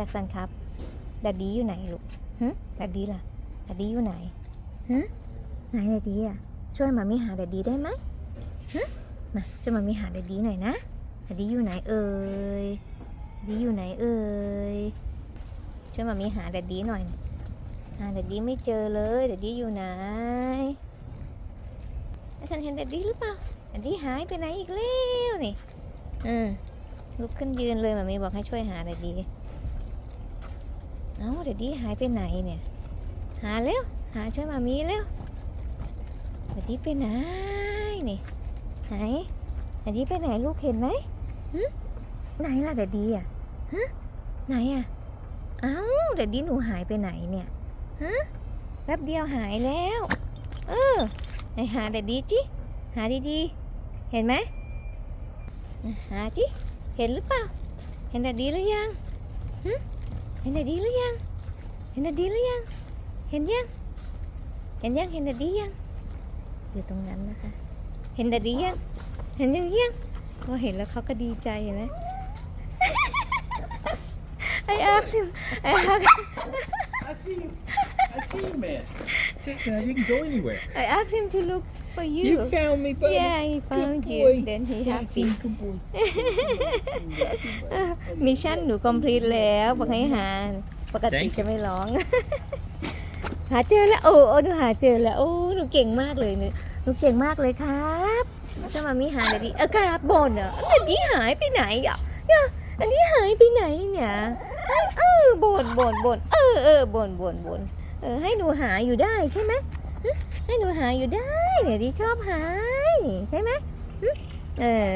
จ็คสันครับดัดดี้อยู่ไหนลูกฮึดัดดี้ล่ะดัดดี้อยู่ไหนฮะไหนดัดดี้อะช่วยมามีหาดัดดี้ได้ไหมฮะมาช่วยมามีหาดัดดี้หน่อยนะดัดดี้อยู่ไหนเอ่ยดัดดี้อยู่ไหนเอ่ยช่วยมามีหาดัดดี้หน่อยหาดัดดี้ไม่เจอเลยดัดดี้อยู่ไหนแล้วฉันเห็นดัดดี้หรือเปล่าดัดดี้หายไปไหนอีกแล้วนี่อืมลุกขึ้นยืนเลยมามีบอกให้ช่วยหาหน่อยดี เอ้าเดี๋ยวดีหายไปไหนเนี่ย หาเร็ว หาช่วยมามีเร็วเดี๋ยวดีไปไหนนี่ไหนเดี๋ยวดีไปไหนลูกเห็นไหมหึไหนล่ะเดี๋ยวดีอะฮะไหนอะ เอ้าเดี๋ยวดีหนูหายไปไหนเนี่ยฮะแป๊บเดียวหายแล้ว เออไหนหาเดี๋ยวดีจิหาดีๆ เห็นไหมหาจิเห็นหรือเปล่า เห็นแต่ดีหรือยังหึ เห็นแต่ดีหรือยัง เห็นแต่ดีหรือยัง เห็นยัง เห็นยัง เห็นแต่ดียัง อยู่ตรงนั้นนะคะ เห็นแต่ดียัง เห็นยังยังพอเห็นแล้วเขาก็ดีใจเห็นไหม I asked him I asked I see you. I see you, man. Jackson, I didn't go anywhere. I asked him to look for you You found me, buddy. Yeah he found Good you boy. then he happy Jackson, good boy. มิชชั่นหนูคอมพลีทแล้วบอกให้หาปกติ Thank you. จะไม่ร้อง หาเจอแล้วโอ้โอ้หนูหาเจอแล้วโอ้หนูเก่งมากเลยหนูหนูเก่งมากเลยครับช่วยมามีหาเดี๋ยวดีเออครับบนอะอันนี้หายไปไหนอะเนี่ยอันนี้หายไปไหนเนี่ยเออบนบนบนเออเออบนบนบนเออให้หนูหาอยู่ได้ใช่ไหมฮะ ให้หนูหาอยู่ได้เนี่ยดีชอบหายใช่ไหมเออ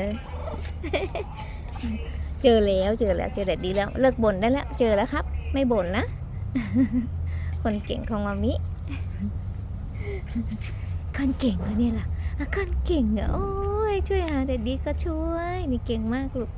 เจอแล้วเจอแล้วเจอแดดดีแล้ว เลิกบ่นได้แล้ว เจอแล้วครับ ไม่บ่นนะ คนเก่งของมามิคนเก่งอะเนี่ยล่ะอะคนเก่งอะโอ้ยช่วยหาแดดดีก็ช่วย นี่เก่งมากลูก